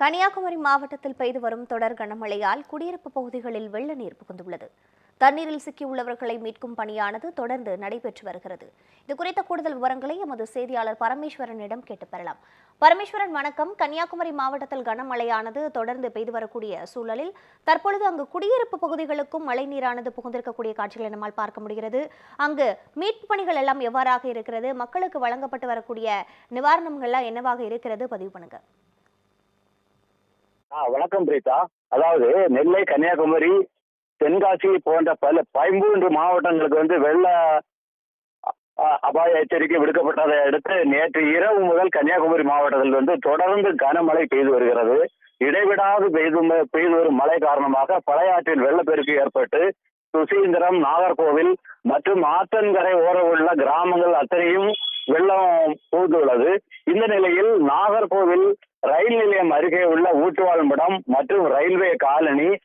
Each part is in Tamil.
கன்னியாகுமரி மாவட்டத்தில் பெய்து வரும் தொடர் கனமழையால் குடியிருப்பு பகுதிகளில் வெள்ள நீர் புகுந்துள்ளது. தண்ணீரில் சிக்கியுள்ளவர்களை மீட்கும் பணியானது தொடர்ந்து நடைபெற்று வருகிறது. இது குறித்த கூடுதல் விவரங்களை எமது செய்தியாளர் பரமேஸ்வரனிடம் கேட்டு பெறலாம். பரமேஸ்வரன் வணக்கம். கன்னியாகுமரி மாவட்டத்தில் கனமழையானது தொடர்ந்து பெய்து வரக்கூடிய சூழலில் தற்பொழுது அங்கு குடியிருப்பு பகுதிகளுக்கும் மழை நீரானது புகுந்திருக்கக்கூடிய காட்சிகளை நம்மால் பார்க்க முடிகிறது. அங்கு மீட்பு பணிகள் எல்லாம் எவ்வாறாக இருக்கிறது? மக்களுக்கு வழங்கப்பட்டு வரக்கூடிய நிவாரணங்கள்லாம் என்னவாக இருக்கிறது? பதிவு பண்ணுங்க. வணக்கம் பிரீதா அதாவது நெல்லை கன்னியாகுமரி தென்காசி போன்ற பல பதிமூன்று மாவட்டங்களுக்கு வந்து வெள்ள அபாய எச்சரிக்கை விடுக்கப்பட்டதை அடுத்து நேற்று இரவு முதல் கன்னியாகுமரி மாவட்டத்தில் வந்து தொடர்ந்து கனமழை பெய்து வருகிறது. இடைவிடாது பெய்து பெய்து வரும் மழை காரணமாக பழையாற்றில் வெள்ளப்பெருக்கு ஏற்பட்டு சுசீந்திரம் நாகர்கோவில் மற்றும் ஆத்தன்கரை ஓர உள்ள கிராமங்கள் அத்தனையும் வெள்ளம் புகுந்துள்ளது. இந்த நிலையில் நாகர்கோவில் ரயில் நிலையம் அருகே உள்ள ஊட்டுவாழ்மடம் மற்றும் ரயில்வே காலனி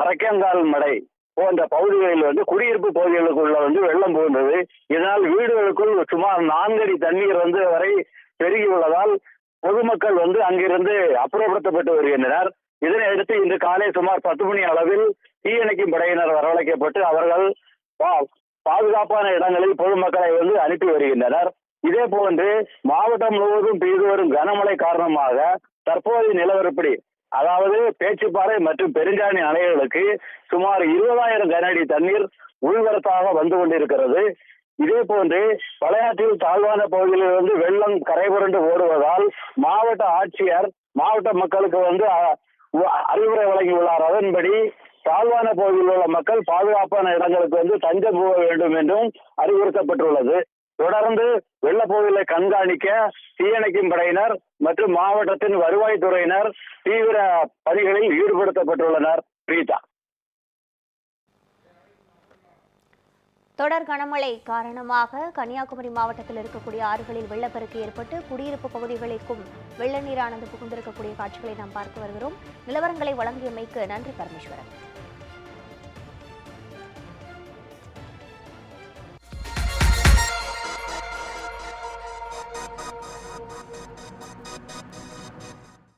பறக்கங்கால் மடை போன்ற பகுதிகளில் வந்து குடியிருப்பு பகுதிகளுக்குள்ள வந்து வெள்ளம் புகுந்தது. இதனால் வீடுகளுக்குள் சுமார் நான்கடி தண்ணீர் வந்து வரை பெருகியுள்ளதால் பொதுமக்கள் வந்து அங்கிருந்து அப்புறப்படுத்தப்பட்டு வருகின்றனர். இதனையடுத்து இன்று காலை சுமார் பத்து மணி அளவில் தீயணைக்கும் படையினர் வரவழைக்கப்பட்டு அவர்கள் பா- பாதுகாப்பான இடங்களில் பொதுமக்களை வந்து அனுப்பி வருகின்றனர். இதே போன்று மாவட்டம் முழுவதும் பெய்து வரும் கனமழை காரணமாக தற்போதைய நிலவரப்படி அதாவது பேச்சுப்பாறை மற்றும் பெருஞ்சாணி அணைகளுக்கு சுமார் இருபதாயிரம் கன அடி தண்ணீர் உள்வரத்தாக வந்து கொண்டிருக்கிறது. இதே போன்று பழையாற்றில் தாழ்வான பகுதியிலிருந்து வெள்ளம் கரைபுரண்டு ஓடுவதால் மாவட்ட ஆட்சியர் மாவட்ட மக்களுக்கு வந்து அ- அறிவுரை வழங்கியுள்ளார். அதன்படி தாழ்வான பகுதியில் உள்ள மக்கள் பாதுகாப்பான இடங்களுக்கு வந்து தஞ்சம் போக வேண்டும் என்றும் அறிவுறுத்தப்பட்டுள்ளது. தொடர்ந்து வெள்ளப்பகுதிகளை கண்காணிக்க தீயணைக்கும் படையினர் மற்றும் மாவட்டத்தின் வருவாய்த்துறையினர் தீவிர பணிகளில் ஈடுபடுத்தப்பட்டுள்ளனர். பிரீதா. தொடர் கனமழை காரணமாக கன்னியாகுமரி மாவட்டத்தில் இருக்கக்கூடிய ஆறுகளில் வெள்ளப்பெருக்கு ஏற்பட்டு குடியிருப்பு பகுதிகளுக்கும் வெள்ள நீரானது புகுந்திருக்கக்கூடிய காட்சிகளை நாம் பார்த்து வருகிறோம். நிலவரங்களை வழங்கியமைக்கு நன்றி பரமேஸ்வரன்.